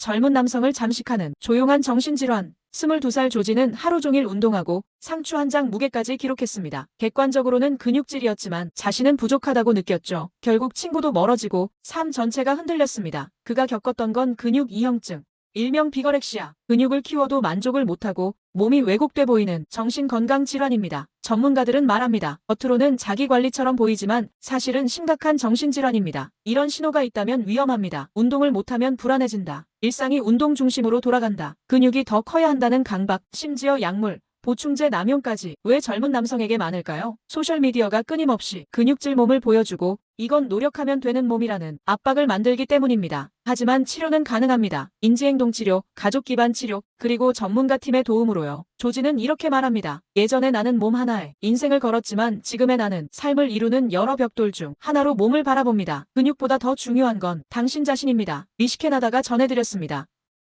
젊은 남성을 잠식하는 조용한 정신질환. 22살 조지는 하루 종일 운동하고 상추 한 장 무게까지 기록했습니다. 객관적으로는 근육질이었지만 자신은 부족하다고 느꼈죠. 결국 친구도 멀어지고 삶 전체가 흔들렸습니다. 그가 겪었던 건 근육 이형증. 일명 비거렉시아. 근육을 키워도 만족을 못하고 몸이 왜곡돼 보이는 정신건강 질환입니다. 전문가들은 말합니다. 겉으로는 자기관리처럼 보이지만 사실은 심각한 정신질환입니다. 이런 신호가 있다면 위험합니다. 운동을 못하면 불안해진다. 일상이 운동 중심으로 돌아간다. 근육이 더 커야 한다는 강박, 심지어 약물, 보충제 남용까지 왜 젊은 남성에게 많을까요? 소셜미디어가 끊임없이 근육질 몸을 보여주고 이건 노력하면 되는 몸이라는 압박을 만들기 때문입니다. 하지만 치료는 가능합니다. 인지행동 치료, 가족 기반 치료, 그리고 전문가 팀의 도움으로요. 조지는 이렇게 말합니다. 예전에 나는 몸 하나에 인생을 걸었지만 지금의 나는 삶을 이루는 여러 벽돌 중 하나로 몸을 바라봅니다. 근육보다 더 중요한 건 당신 자신입니다. 미시케나다가 전해드렸습니다.